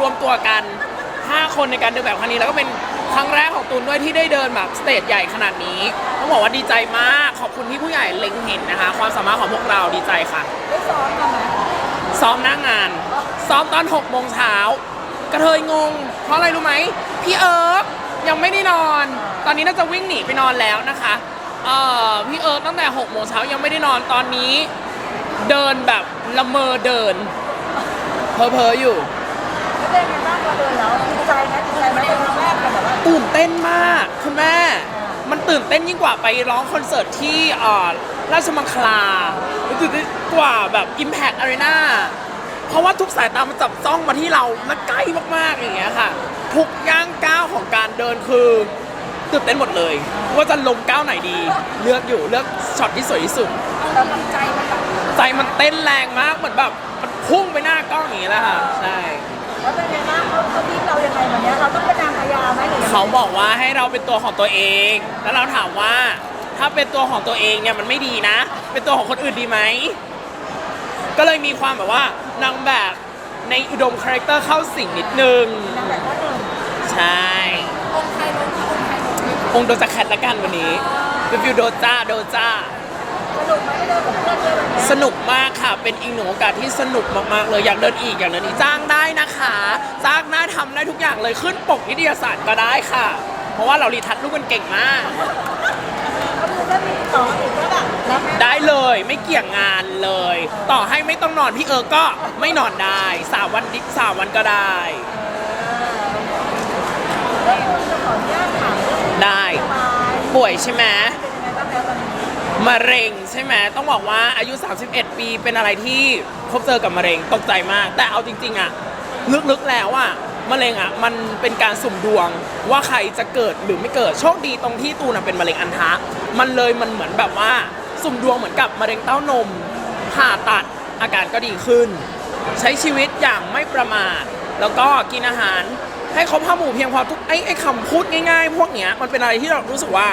รวมตัวกัน 5 คนในการเดินแบบครั้งนี้แล้วก็เป็นครั้งแรกของตูนด้วยที่ได้เดินแบบสเตจใหญ่ขนาดนี้ต้องบอกว่าดีใจมากขอบคุณที่ผู้ใหญ่เล็งเห็นนะคะ ความสามารถของพวกเราดีใจค่ะ ได้ซ้อมมาไหมซ้อมหน้างาน ซ้อมตอน6โมงเช้ากระเทยงง เพราะอะไรรู้ไหมพี่เอิร์กยังไม่ได้นอน ตอนนี้น่าจะวิ่งหนีไปนอนแล้วนะคะเอ่อพี่เอิร์กตั้งแต่6โมงเช้ายังไม่ได้นอนตอนนี้ เดินแบบละเมอเดินเพ้อๆอยู่แล้ว เป็นไงบ้างเราเดินแล้วดีใจไหมดีใจไหมเป็นครั้งแรกเลยแบบว่าตื่นเต้นมากคุณแม่ มันตื่นเต้นยิ่งกว่าไปร้องคอนเสิร์ตที่เอ่อราชมังคลาตื่นเต้นกว่าแบบ Impact Arena เพราะว่าทุกสายตามันจับจ้องมาที่เราและใกล้มากๆอย่างเงี้ยค่ะ ทุกย่างก้าวของการเดินคือตื่นเต้นหมดเลย ว่าจะลงก้าวไหนดี เลือกอยู่เลือกช็อตที่สวยที่สุดเราทำใจมันแบบใจมันเต้นแรงมากเหมือนแบบมันพุ่งไปหน้ากล้องอย่างนี้แหละค่ะ ใช่ แล้วเป็นไงบ้างเขาเขาบีบเรายังไงวันเนี้ยเราต้องเป็นนางพญาไหมหรือยังไงเขาบอกว่าให้เราเป็นตัวของตัวเอง แล้วเราถามว่า ถ้าเป็นตัวของตัวเองเนี่ยมันไม่ดีนะ เป็นตัวของคนอื่นดีไหม ก็เลยมีความแบบว่านางแบบในอุดมคาแรคเตอร์เข้าสิ่งนิดนึง นางแบบว่าหนึ่งใช่องค์ใครลงคะองค์ใครลงองค์โดจาแคทละกันวันนี้เป็นฟิวโดจ้าโดจ้าส นุกไหมเดินกับเพื่อนด้วยวันเนี้ยสนุกมากค่ะ เป็นอีกหนึ่งโอกาสที่สนุกมากๆ เลยอยากเดินอีกอยากเดินอีกจ้างได้นะคะจ้างได้ทำได้ทุกอย่างเลยขึ้นปกนิตยสารก็ได้ค่ะ เพราะว่าเรารีทัชรูปกันเก่งมาก ก็คือถ้ามีต่ออีกก็แบบรับแม่ได้เลยไม่เกี่ยงงานเลย ต่อให้ไม่ต้องนอนพี่เอิร์กก็ไม่นอนได้สามวันดิสามวันก็ได้แล้วคุณจะขออนุญาตถามเรื่องได้สบายป่วยใช่ไหม มะเร็งใช่ไหมต้องบอกว่าอายุ 31 ปีเป็นอะไรที่พบเจอกับมะเร็งตกใจมาก แต่เอาจริง ๆอะลึกๆแล้วอะมะเร็งอะมันเป็นการสุ่มดวงว่าใครจะเกิดหรือไม่เกิดโชคดีตรงที่ตูนอะเป็นมะเร็งอันทะ มันเลยมันเหมือนแบบว่า สุ่มดวงเหมือนกับมะเร็งเต้านมผ่าตัดอาการก็ดีขึ้น ใช้ชีวิตอย่างไม่ประมาทแล้วก็กินอาหารให้ครบห้าหมู่เพียงพอทุกไอ้ไอ้คำพูดง่ายๆ พวกเนี้ยมันเป็นอะไรที่เรารู้สึกว่า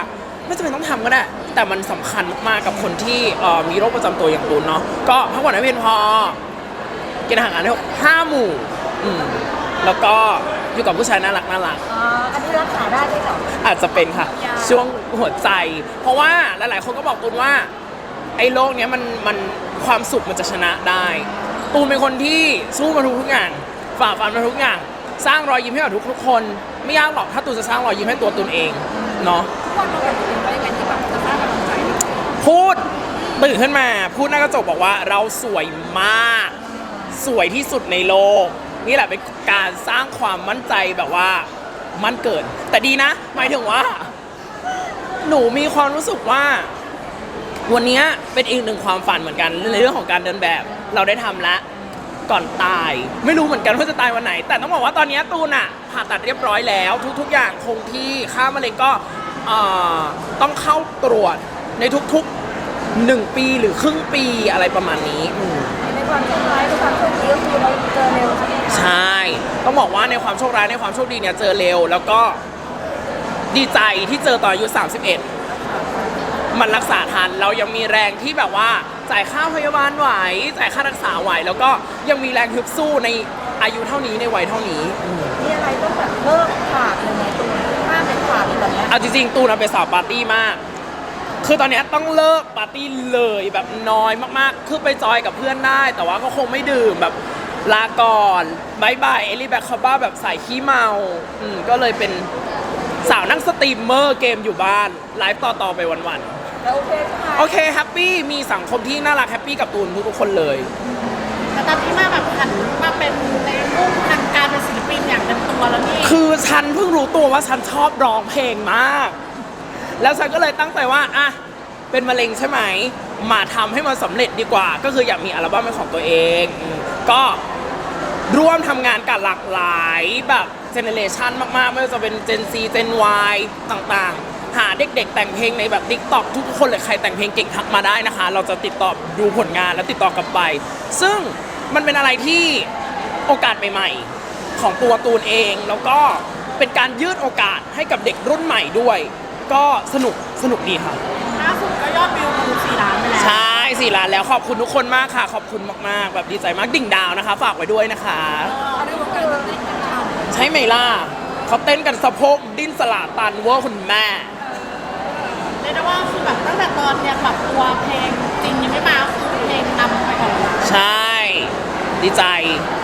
ไม่จำเป็นต้องทำก็ได้ แต่มันสำคัญมากๆกับคนที่เอ่อมีโรคประจำตัวอย่างตูนเนาะก็พักผ่อนให้เพียงพอ กินอาหารให้ห้าหมู่อืมแล้วก็อยู่กับผู้ชายน่ารักน่ารักอ๋ออันนี้รักษาได้ไหมเหรอ อาจจะเป็นค่ะ ยาช่วงหัวใจ เพราะว่าหลาย ๆ คนก็บอกตูนว่า ไอ้โรคเนี้ยมันมันความสุขมันจะชนะได้ ตูนเป็นคนที่สู้มาทุกทุกอย่างฝ่าฟันมาทุกอย่าง สร้างรอยยิ้มให้กับทุกทุกๆคน ไม่ยากหรอกถ้าตูนจะสร้างรอยยิ้มให้ตัวตูนเองเนาะ ทุกวันเราแบบเป็นไพูดตื่นขึ้นมา พูดหน้ากระจกบอกว่าเราสวยมาก สวยที่สุดในโลก นี่แหละเป็นการสร้างความมั่นใจแบบว่ามั่นเกินแต่ดีนะ หมายถึงว่า หนูมีความรู้สึกว่า วันนี้เป็นอีกหนึ่งความฝันเหมือนกันในเรื่องของการเดินแบบ เราได้ทำแล้วก่อนตาย ไม่รู้เหมือนกันว่าจะตายวันไหน แต่ต้องบอกว่าตอนนี้ตูนอะผ่าตัดเรียบร้อยแล้ว ทุก ๆ อย่างคงที่ค่ามะเร็งก็ต้องเข้าตรวจ ในทุกๆหนึ่งปีหรือครึ่งปีอะไรประมาณนี้อืม ในความโชคร้ายในความโชคดีก็คือเราเจอเร็วใช่ไหมใช่ ต้องบอกว่าในความโชคร้ายในความโชคดีเนี่ยเจอเร็ว แล้วก็ดีใจที่เจอตอนอายุ31 มันรักษาทันเรายังมีแรงที่แบบว่าจ่ายค่าพยาบาลไหวจ่ายค่ารักษาไหว แล้วก็ยังมีแรงฮึบสู้ในอายุเท่านี้ในวัยเท่านี้ มีอะไรต้องแบบเลิกขาดเลยไหมตัวห้ามเป็นขาดเลยแบบเนี้ยเอาจริงๆ ตูนเป็นสาวปาร์ตี้มาก คือตอนเนี้ยต้องเลิกปาร์ตี้เลยแบบน้อยมากๆ คือไปจอยกับเพื่อนได้ แต่ว่าก็คงไม่ดื่มแบบลาก่อนบายบายเอลิแบคคาบ้าแบบใส่ขี้เมาอืมก็เลยเป็นสาวนั่งสตรีมเมอร์เกมอยู่บ้าน ไลฟ์ต่อ ๆ ไปวันแล้วโอเคใช่ไหมๆ โอเคแฮปปี้มีสังคมที่น่ารักแฮปปี้กับตูนทุกๆคนเลย แต่ตอนนี้มาแบบหันมาเป็นในรุ่งทางการเป็นศิลปินอย่างเต็มตัวแล้วนี่คือฉันเพิ่งรู้ตัวว่าฉันชอบร้องเพลงมาก แล้วฉันก็เลยตั้งใจว่าอะเป็นมะเร็งใช่ไหมมาทำให้มันสำเร็จดีกว่า ก็คืออยากมีอัลบั้มเป็นของตัวเองอืมก็ร่วมทำงานกับหลากหลายแบบเจเนเรชันมากๆ ไม่ว่าจะเป็น Gen Z Gen Y ต่างๆ หาเด็กๆ แต่งเพลงในแบบ t ิ k t o k ทุกคนเลยใครแต่งเพลงเก่งทักมาได้นะคะ เราจะติดต่อดูผลงานแล้วติดต่อกลับไป ซึ่งมันเป็นอะไรที่โอกาสใหม่ๆ ของตัวตูนเองแล้วก็เป็นการยืดโอกาสให้กับเด็กรุ่นใหม่ด้วย ก็สนุกสนุกดีค่ะ ล่าสุดก็ยอดวิวทะลุสี่ล้านไปแล้วใช่สี่4ล้านแล้วขอบคุณทุกคนมากค่ะ ขอบคุณมากๆ แบบดีใจมากดิ่งดาวนะคะ ฝากไว้ด้วยนะคะอันนี้ก็คือใช่ไหมล่ะเขาเต้นกันสะโพกดิ้นสลาตันเวอร์คุณแม่ เรียกได้ว่าคือแบบตั้งแต่ตอนเนี่ยแบบตัวเพลงจริงยังไม่มาคือเพลงนำไปก่อนเลยใช่ ดีใจ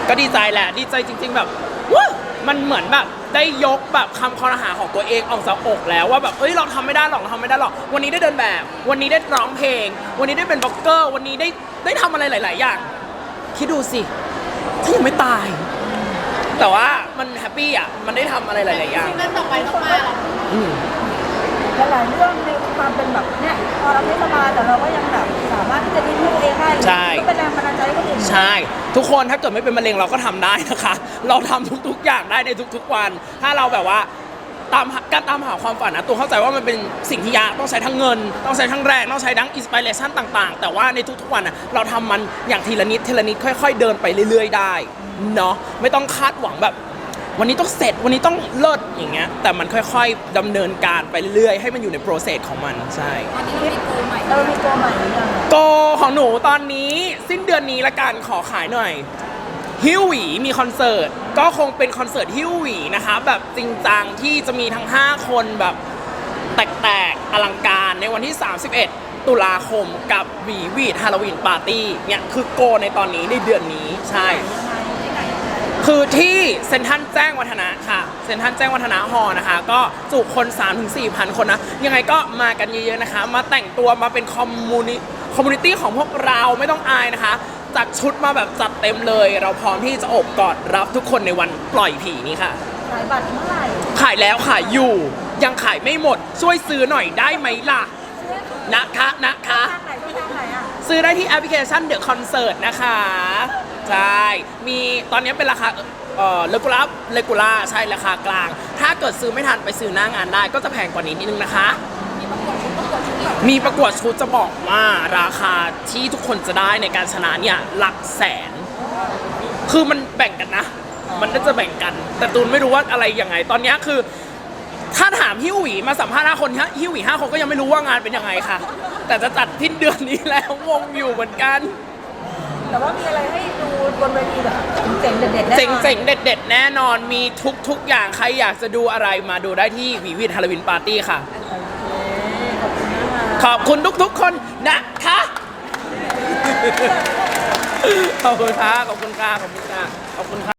ก็ดีใจแหละ ดีใจจริง ๆ แบบว้ามันเหมือนแบบ ได้ยกแบบคำคอรหาของตัวเองออกจากอกแล้วว่าแบบเอ้ยเราทำไม่ได้หรอกเราทำไม่ได้หรอกวันนี้ได้เดินแบบ วันนี้ได้ร้องเพลง วันนี้ได้เป็นบล็อกเกอร์ วันนี้ได้ได้ทำอะไรหลาย ๆ อย่าง คิดดูสิถ้ายังไม่ตาย แต่ว่ามันแฮปปี้อะมันได้ทำอะไรหลาย ๆ อย่าง ซิงเกิลต่อไปต้องมาแล้วอืม หลายๆเรื่องในความเป็นแบบเนี่ยพอเราไม่สบายแต่เราก็ยังแบบสามารถที่จะดิ้นรนเองได้ใช่ ก็เป็นแรงบันดาลใจให้คนอื่นใช่ ทุกคนถ้าเกิดไม่เป็นมะเร็งเราก็ทำได้นะคะ เราทำทุกๆอย่างได้ในทุกๆวัน ถ้าเราแบบว่าตามหาการตามหาความฝันนะตัวเข้าใจว่ามันเป็นสิ่งที่ยากต้องใช้ทั้งเงิน ต้องใช้ทั้งแรงต้องใช้ทั้งอินสปิเรชันต่างๆ แต่ว่าในทุกๆวันนะเราทำมันอย่างทีละนิดทีละนิดค่อย ๆ เดินไปเรื่อย ๆ ได้เนาะไม่ต้องคาดหวังแบบ วันนี้ต้องเสร็จวันนี้ต้องเลิศอย่างเงี้ยแต่มันค่อยๆดำเนินการไปเรื่อยๆให้มันอยู่ในโปรเซสของมันใช่ตอนนี้เรามีโกใหม่เออมีโกใหม่หรือยังโกของหนูตอนนี้สิ้นเดือนนี้ละกันขอขายหน่อยฮิวหวีมีคอนเสิร์ตก็คงเป็นคอนเสิร์ตฮิวหวีนะคะแบบจริงจังที่จะมีทั้ง 5 คนแบบแตกๆอลังการในวันที่ 31 ตุลาคมกับหวีวีดฮาโลวีนปาร์ตี้เนี่ยคือโกในตอนนี้ในเดือนนี้ใช่ คือที่เซ็นทรัลแจ้งวัฒนะค่ะ เซ็นทรัลแจ้งวัฒนะฮอลล์นะคะ ก็จุคน3-4พันคนนะ ยังไงก็มากันเยอะๆนะคะ มาแต่งตัวมาเป็นคอมมูนิคอมมูนิตี้ของพวกเราไม่ต้องอายนะคะจัดชุดมาแบบจัดเต็มเลย เราพร้อมที่จะโอบกอดรับทุกคนในวันปล่อยผีนี้ค่ะ ขายบัตรเมื่อไหร่ขายแล้วขายอยู่ ยังขายไม่หมด ช่วยซื้อหน่อยได้ไหมล่ะ นะคะนะคะ ทางไหนช่องทางไหนอะ ซื้อได้ที่แอปพลิเคชันเดอะคอนเสิร์ตนะคะ ใช่ มีตอนนี้เป็นราคาเอ่อเลกูล่าเลกูล่าใช่ราคากลาง ถ้าเกิดซื้อไม่ทันไปซื้อหน้างานได้ ก็จะแพงกว่านี้นิดนึงนะคะ มีประกวดชุดจะบอกว่าราคาที่ทุกคนจะได้ในการชนะเนี่ยหลักแสน คือมันแบ่งกันนะ มันน่าจะแบ่งกัน แต่ตูนไม่รู้ว่าอะไรยังไง ตอนเนี้ยคือ ถ้าถามฮิวหวีมาสัมภาษณ์ห้าคนฮะฮิวหวีห้าคนก็ยังไม่รู้ว่างานเป็นยังไงค่ะ แต่จะจัดทิ้นเดือนนี้แล้วงงอยู่เหมือนกัน แต่ว่ามีอะไรให้ดูบนเวทีแบบเจ๋งๆเด็ดๆแน่นอน เจ๋งๆ เด็ดๆ แน่นอนมีทุกๆ อย่างใครอยากจะดูอะไรมาดูได้ที่วีวิดฮาโลวีนปาร์ตี้ค่ะขอบคุณนะคะขอบคุณทุกๆ คนนะคะขอบคุณค่ะขอบคุณค่ะขอบคุณค่ะขอบคุณค่ะ